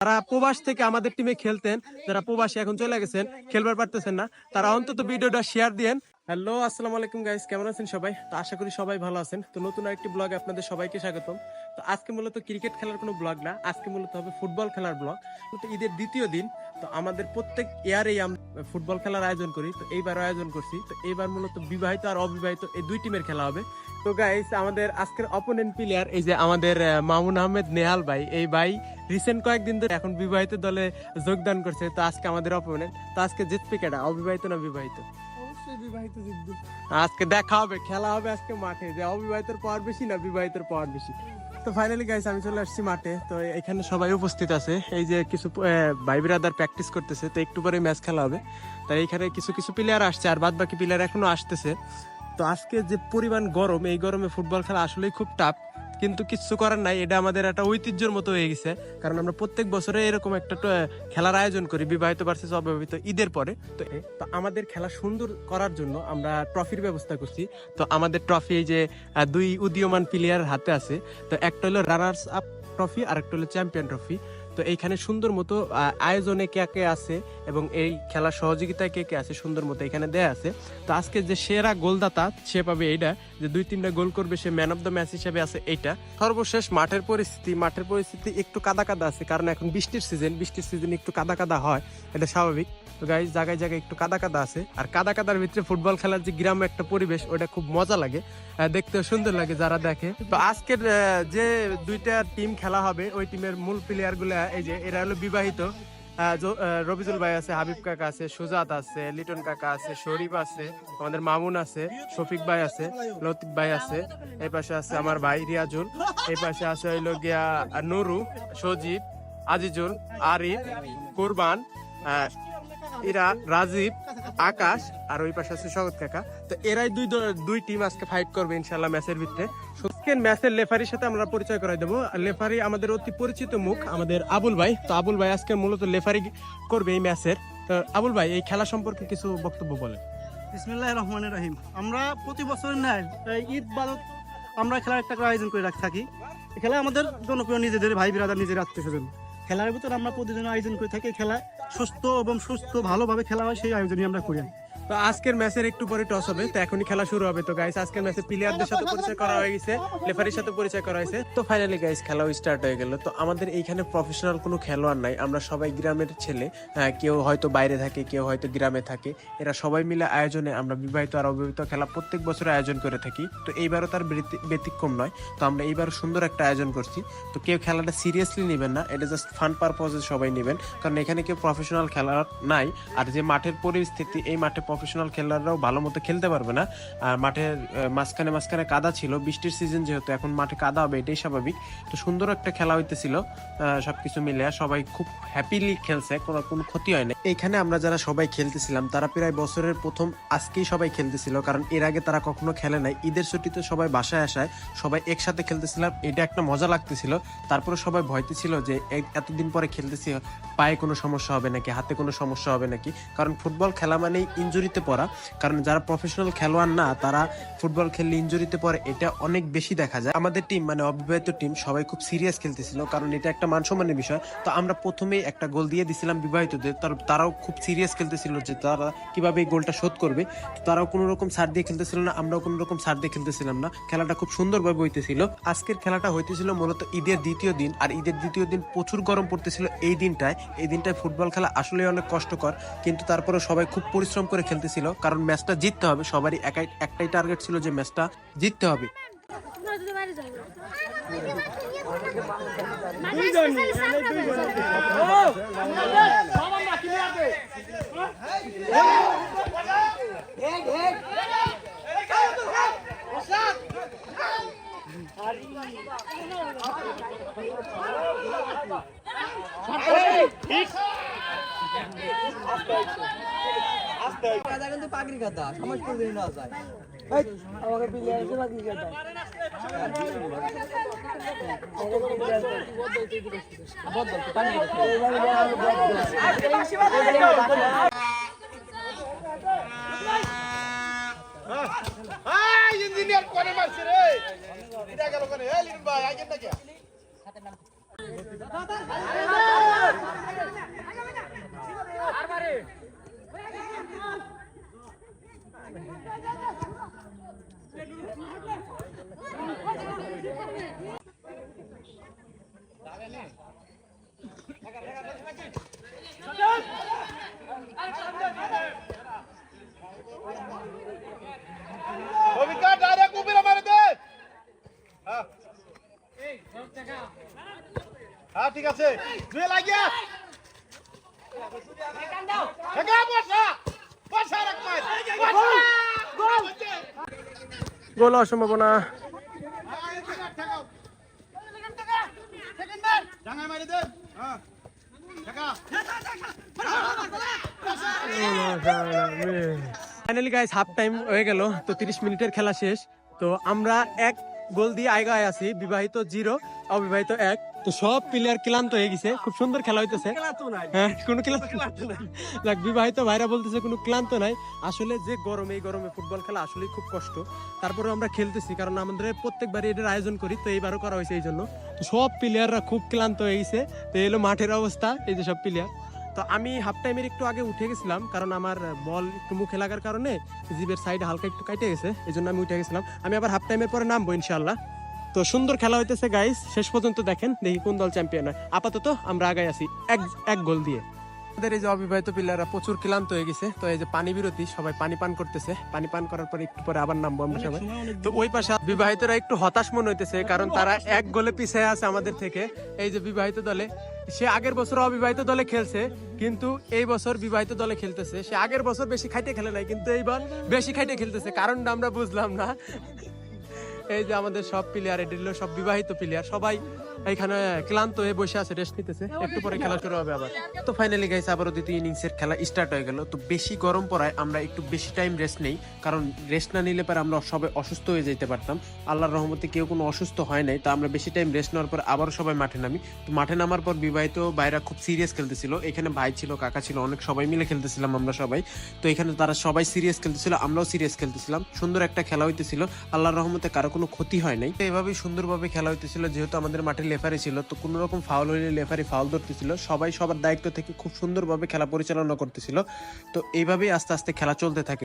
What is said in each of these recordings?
তারা প্রবাস থেকে আমাদের টিমে খেলতেন, যারা প্রবাসী এখন চলে গেছেন, খেলবার পারতেছেন না, তারা অন্তত ভিডিওটা শেয়ার দিয়েন। হ্যালো, আসসালামু আলাইকুম গাইস কেমন আছেন সবাই? তো আশা করি সবাই ভালো আছেন। তো নতুন আরেকটি ব্লগে আপনাদের সবাইকে স্বাগতম। তো আজকে মূলত ক্রিকেট খেলার কোনো ব্লগ না, আজকে মূলত হবে ফুটবল খেলার ব্লগ তো ঈদের দ্বিতীয় দিন, তো আমাদের প্রত্যেক ইয়ারেই আমরা ফুটবল খেলার আয়োজন করি। তো এইবার আয়োজন করছি। তো এইবার মূলত বিবাহিত আর অবিবাহিত এই দুই টিমের খেলা হবে। তো গাইস আমাদের আজকের অপোনেন্ট প্লেয়ার এই যে আমাদের মামুন আহমেদ নেহাল ভাই, এই ভাই রিসেন্ট কয়েকদিন ধরে এখন বিবাহিত দলে যোগদান করছে। তো আজকে আমাদের অপোনেন্ট তো আজকে জিতবে কেটা অবিবাহিত না বিবাহিত? যুদ্ধ। আজকে দেখা হবে, খেলা হবে আজকে মাঠে। যে অবিবাহিতর পাওয়ার বেশি না বিবাহিতর পাওয়ার বেশি। তো ফাইনালি গাইস আমি চলে আসছি মাঠে। তো এখানে সবাই উপস্থিত আছে। এই যে কিছু ভাই বিরাদার প্র্যাকটিস করতেছে। তো একটু পরে ম্যাচ খেলা হবে। তাই এখানে কিছু কিছু প্লেয়ার আসছে আর বাদ বাকি প্লেয়ার এখনও আসতেছে। তো আজকে যে পরিমাণ গরম, এই গরমে ফুটবল খেলা আসলেই খুব টাফ কিন্তু কিচ্ছু করার নাই। এটা আমাদের একটা ঐতিহ্যের মতো হয়ে গেছে। কারণ আমরা প্রত্যেক বছরে এরকম একটা খেলার আয়োজন করি, বিবাহিত ভার্সেস অবিবাহিত, ঈদের পরে। তো তো আমাদের খেলা সুন্দর করার জন্য আমরা ট্রফির ব্যবস্থা করছি। তো আমাদের ট্রফি যে দুই উদীয়মান প্লেয়ার হাতে আছে। তো একটা হলো রানার্স আপ ট্রফি আর একটা হলো চ্যাম্পিয়ন ট্রফি তো এইখানে সুন্দর মতো আয়োজনে কে কে আছে এবং এই খেলার সহযোগিতায় কে কে আছে সুন্দর মতো এখানে দেয়া আছে। তো আজকে যে সেরা গোলদাতা সে পাবে এইটা যে দুই তিনটা গোল করবে সে ম্যান অফ দ্য ম্যাচ হিসেবে আছে এইটা। সর্বশেষ মাঠের পরিস্থিতি মাঠের পরিস্থিতি একটু কাদা কাদা আছে কারণ এখন বৃষ্টির সিজন বৃষ্টির সিজন একটু কাদা কাদা হয় এটা স্বাভাবিক। তো গাইজ জায়গায় জায়গায় একটু কাদা কাদা আছে আর কাদা কাদার ভিতরে ফুটবল খেলার যে গ্রাম্য একটা পরিবেশ ওটা খুব মজা লাগে আহ, দেখতেও সুন্দর লাগে যারা দেখে। তো আজকের যে দুইটা টিম খেলা হবে ওই টিমের মূল প্লেয়ারগুলা এই যে এরা হলো বিবাহিত। রবিজুল ভাই আছে, হাবিব কাকা আছে, সুজাত আছে, লিটন কাকা আছে, শরীফ আছে, আমাদের মামুন আছে, শফিক ভাই আছে, লতিফ ভাই আছে, এই পাশে আছে আমার ভাই রিয়াজুল, এই পাশে আছে হইল গিয়া নুরু, সজীব, আজিজুল, আরিফ, কুরবান ইরা রাজীব, আকাশ আর ওই পাশে আছে শগত কাকা। তো এরাই দুই দুই টিম আজকে ফাইট করবে ইনশাল্লাহ ম্যাচের ভিতরে। আজকের ম্যাচের লেফারির সাথে আমরা পরিচয় করাই দেবো। লেফারি আমাদের অতি পরিচিত মুখ, আমাদের আবুল ভাই। তো আবুল ভাই আজকে মূলত লেফারি করবে এই ম্যাচের তো আবুল ভাই, এই খেলা সম্পর্কে কিছু বক্তব্য বলেন। বিসমিল্লাহ রহমান রহিম। আমরা প্রতি বছর এই ঈদ বাদত আমরা খেলার একটা আয়োজন করে রাখি থাকি। খেলা আমাদের জনপ্রিয় নিজেদের ভাই বিরাদার নিজের আত্মীয় স্বজন খেলার ভিতরে আমরা প্রতিদিন আয়োজন করে থাকি খেলা সুস্থ এবং সুস্থ ভালোভাবে খেলা হয় সেই আয়োজনই আমরা করি। তো আজকের ম্যাচের একটু পরে টস হবে, তো এখনই খেলা শুরু হবে তো গাইস আজকের ম্যাচে প্লেয়ারদের সাথে পরিচয় করা হয়ে গেছে লেফারির সাথে পরিচয় করা হয়েছে। তো ফাইনালি গাইস খেলাও স্টার্ট হয়ে গেল। তো আমাদের এইখানে প্রফেশনাল কোনো খেলোয়াড় নাই, আমরা সবাই গ্রামের ছেলে কেউ হয়তো বাইরে থাকে, কেউ হয়তো গ্রামে থাকে। এরা সবাই মিলে আয়োজনে আমরা বিবাহিত আর অবিবাহিত খেলা প্রত্যেক বছর আয়োজন করে থাকি। তো এইবারও তার ব্যতি- ব্যতিক্রম নয়। তো আমরা এইবারও সুন্দর একটা আয়োজন করছি। তো কেউ খেলাটা সিরিয়াসলি নেবেন না, এটা জাস্ট ফান পারপজে সবাই নেবেন। কারণ এখানে কেউ প্রফেশনাল খেলার নাই, আর যে মাঠের পরিস্থিতি, এই মাঠে প্রফেশনাল খেলোয়াড়রাও ভালো মতো খেলতে পারবে না। আর মাঠের মাঝখানে মাঝখানে কাদা ছিল। বৃষ্টির সিজন যেহেতু এখন মাঠে কাদা হবে এটাই স্বাভাবিক। তো সুন্দর একটা খেলা হইতেছিল আহ, সবকিছু মিলে। সবাই খুব হ্যাপিলি খেলছে কোনো কোনো ক্ষতি হয় না এখানে আমরা যারা সবাই খেলতেছিলাম তারা প্রায় বছরের প্রথম আজকেই সবাই খেলতেছিল কারণ এর আগে তারা কখনো খেলে নাই। ঈদের ছুটিতে সবাই বাসায় আসায় সবাই একসাথে খেলতেছিলাম। এটা একটা মজা লাগতেছিল। তারপরে সবাই ভয়তে ছিল যে এতদিন পরে খেলতেছি পায়ে কোনো সমস্যা হবে নাকি হাতে কোনো সমস্যা হবে নাকি? কারণ ফুটবল খেলা মানেই ইনজুরিতে পড়া, কারণ যারা প্রফেশনাল খেলোয়াড় না, তারা ফুটবল খেললে ইনজুরিতে পড়ে, এটা অনেক বেশি দেখা যায়। আমাদের টিম মানে অবিবাহিত টিম সবাই খুব সিরিয়াস খেলতেছিল, কারণ এটা একটা মানসম্মানের বিষয়। তো আমরা প্রথমেই একটা গোল দিয়ে দিছিলাম বিবাহিতদের, তার- তারাও খুব সিরিয়াস খেলতেছিল যে তারা কীভাবে এই গোলটা শোধ করবে। তো তারাও কোনো রকম ছাড় দিয়ে খেলতেছিল না, আমরাও কোনো রকম ছাড় দিয়ে খেলতেছিলাম না। খেলাটা খুব সুন্দরভাবে হইতেছিল। আজকের খেলাটা হইতেছিল মূলত ঈদের দ্বিতীয় দিন, আর ঈদের দ্বিতীয় দিন প্রচুর গরম পড়তেছিল এই দিনটায়। এই দিনটায় ফুটবল খেলা আসলে অনেক কষ্টকর, কিন্তু তারপরে সবাই খুব পরিশ্রম করে খেলতেছিল, কারণ ম্যাচটা জিততে হবে। সবারই একাই, একটাই টার্গেট ছিল যে ম্যাচটা জিততে হবে। কাদা কিন্তু পাগড়ি সমাজ করে না যায় আমাকে প্লেয়ার আছে বাকি কথা ইঞ্জিনিয়ার করে মারছে রে এটা গেল করে এই লিন ভাই আগে না কে অভিজ্ঞতা ঠিক আছে। দুয়ে লাগিয়া। গোল সম্ভাবনা। ডাঙায় মারি দে ঠেকা ফাইনালি গাইস হাফ টাইম হয়ে গেল তো 30 মিনিটের খেলা শেষ। তো আমরা এক গোল দিয়ে আগায় আছি বিবাহিত জিরো অবিবাহিত এক। তো সব প্লেয়ার ক্লান্ত হয়ে গেছে। খুব সুন্দর খেলা হইতেছে। হ্যাঁ কোনো ক্লান্ত দেখ বিবাহিত ভাইরা বলতেছে কোনো ক্লান্ত নাই। আসলে যে গরম এই গরমে ফুটবল খেলা আসলে খুব কষ্ট। তারপরে আমরা খেলতেছি কারণ আমাদের প্রত্যেকবারই এটার আয়োজন করি তো এইবারও করা হয়েছে এই জন্য। তো সব প্লেয়াররা খুব ক্লান্ত হয়ে গেছে। তো এলো মাঠের অবস্থা এই যে সব প্লেয়ার তো আমি হাফ টাইমের একটু আগে উঠে গেছিলাম কারণ আমার বল একটু মুখে লাগার কারণে জিবের সাইড হালকা একটু কাটে গেছে এই জন্য আমি উঠে গেছিলাম। আমি আবার হাফ টাইমের পরে নামবো ইনশাল্লাহ তো সুন্দর খেলা হইতেছে গাইস শেষ পর্যন্ত দেখেন, দেখি কোন দল চ্যাম্পিয়ন হয়। আপাতত আমরা আগায় আছি এক এক গোল দিয়ে। আমাদের এই যে অবিবাহিত প্লেয়াররা প্রচুর ক্লান্ত হয়ে গেছে। তো এই যে পানি বিরতি, সবাই পানি পান করতেছে। পানি পান করার পরে একটু পরে আবার নামবো আমরা সবাই। তো ওই পাশে বিবাহিতরা একটু হতাশ মনে হইতেছে, কারণ তারা এক গোলে পিছিয়ে আছে আমাদের থেকে। এই যে বিবাহিত দলে, সে আগের বছর অবিবাহিত দলে খেলছে, কিন্তু এই বছর বিবাহিত দলে খেলতেছে। সে আগের বছর বেশি খাইতে খেলে নাই, কিন্তু এইবার বেশি খাইতে খেলতেছে। কারণটা আমরা বুঝলাম না। এই যে আমাদের সব প্লেয়ার এটি সব বিবাহিত প্লেয়ার সবাই এখানে ক্লান্ত হয়ে বসে আছে রেস্ট নিতেছে। একটু পরে খেলা শুরু হবে আবার। তো ফাইনালি গাইস আবারও দ্বিতীয় ইনিংস এর খেলা স্টার্ট হয়ে গেল। তো বেশি গরম পড়ায় আমরা একটু বেশি টাইম রেস্ট নেই, কারণ রেস্ট না নিলে পরে আমরা সবাই অসুস্থ হয়ে যেতে পারতাম। আল্লাহর রহমতে কেউ কোনো অসুস্থ হয় নাই, তো আমরা বেশি টাইম রেস্ট নেওয়ার পর আবারও সবাই মাঠে নামি। তো মাঠে নামার পর বিবাহিত ভাইরা খুব সিরিয়াস খেলতেছিল। এখানে ভাই ছিল, কাকা ছিল, অনেক সবাই মিলে খেলতেছিলাম আমরা সবাই। তো এখানে তারা সবাই সিরিয়াস খেলতেছিল, আমরাও সিরিয়াস খেলতেছিলাম। সুন্দর একটা খেলা হইতেছিল। আল্লাহর রহমতে কারও কোনো ক্ষতি হয় নাই। এভাবেই সুন্দরভাবে খেলা হইতেছিল, যেহেতু আমাদের মাঠে লেফারি ছিল, তো কোনো রকম ফাউল হইলে লেফারি ফাউল ধরতেছিল। সবাই সবার দায়িত্ব থেকে খুব সুন্দরভাবে খেলা পরিচালনা করতেছিল। তো এইভাবেই আস্তে আস্তে খেলা চলতে থাকে।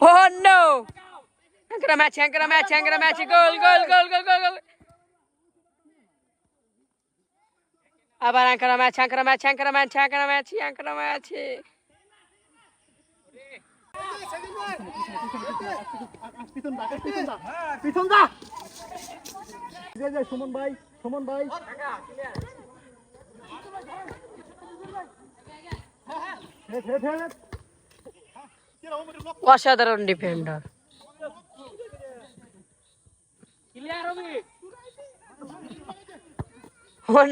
Oh no! I'm gonna match, I'm gonna match, I'm gonna match. Goal, goal, goal, goal, goal, goal. Match, ancora match. পিছন দা পিছন দা পিছন দা যে যে সুমন ভাই সুমন ভাই অসাধারণ ডিফেন্ডার Oh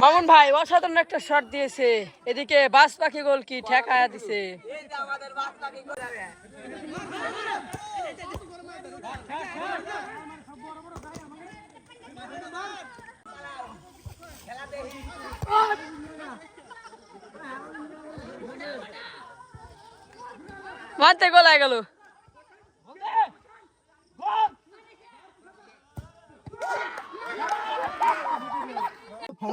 মামুন ভাই অসাধারণ একটা শট দিয়েছে। এদিকে বাস পাখি গোল কি ঠেকায়া দিছে। মারতে গোলায় গেল।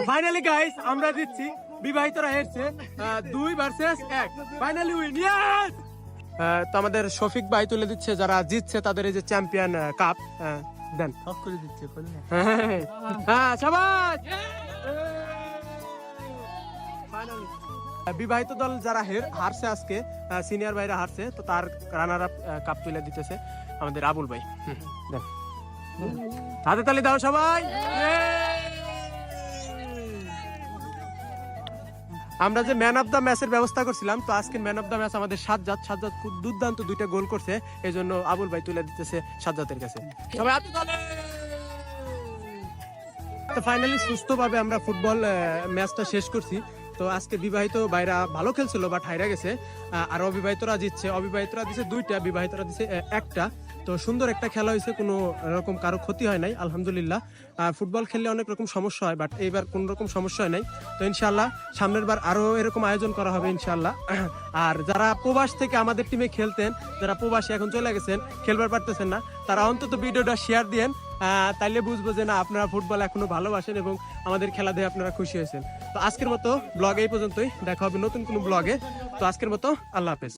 ফাইনালি গাইস আমরা দিচ্ছি বিবাহিতরা হেরছে দুই ভার্সেস এক। ফাইনালি উইন ইয়েস তো আমাদের শফিক ভাই তুলে দিচ্ছে যারা জিতছে তাদের এই যে চ্যাম্পিয়ন কাপ দেন। সব করে দিচ্ছে হ্যাঁ সবাই Finally. বিবাহিত দল যারা হের, হারছে আজকে সিনিয়র ভাইরা হারছে, তো তার রানার আপ কাপ তুলে দিতেছে আমাদের আবুল ভাই। হাতে তালি দাও সবাই। আমরা যে ম্যান অফ দ্য ম্যাচের ব্যবস্থা করছিলাম, তো আজকে ম্যান অফ দ্য ম্যাচ আমাদের সাজ্জাদ সাজ্জাদ খুব দুর্দান্ত দুইটা গোল করছে এই জন্য আবুল ভাই তুলে দিতেছে সাজ্জাদের কাছে। সবাই তালি! তো ফাইনালি সুস্থভাবে আমরা ফুটবল ম্যাচটা শেষ করছি। তো আজকে বিবাহিত বাইরা ভালো খেলছিল বাট হাইরা গেছে। আর অবিবাহিতরা জিতছে। অবিবাহিতরা দিছে দুইটা, বিবাহিতরা দিছে একটা। তো সুন্দর একটা খেলা হয়েছে, কোনো রকম কারও ক্ষতি হয় নাই, আলহামদুলিল্লাহ। আর ফুটবল খেললে অনেক রকম সমস্যা হয় বাট এইবার কোনো রকম সমস্যা হয় নাই। তো ইনশাল্লাহ সামনের বার আরও এরকম আয়োজন করা হবে ইনশাল্লাহ আর যারা প্রবাস থেকে আমাদের টিমে খেলতেন, যারা প্রবাসী এখন চলে গেছেন, খেলবার পারতেছেন না, তারা অন্তত ভিডিওটা শেয়ার দিয়েন। তাইলে বুঝব যে না, আপনারা ফুটবল এখনও ভালোবাসেন এবং আমাদের খেলা দিয়ে আপনারা খুশি হয়েছেন। তো আজকের মতো ব্লগ এই পর্যন্তই। দেখা হবে নতুন কোনো ব্লগে তো আজকের মতো আল্লাহ হাফেজ।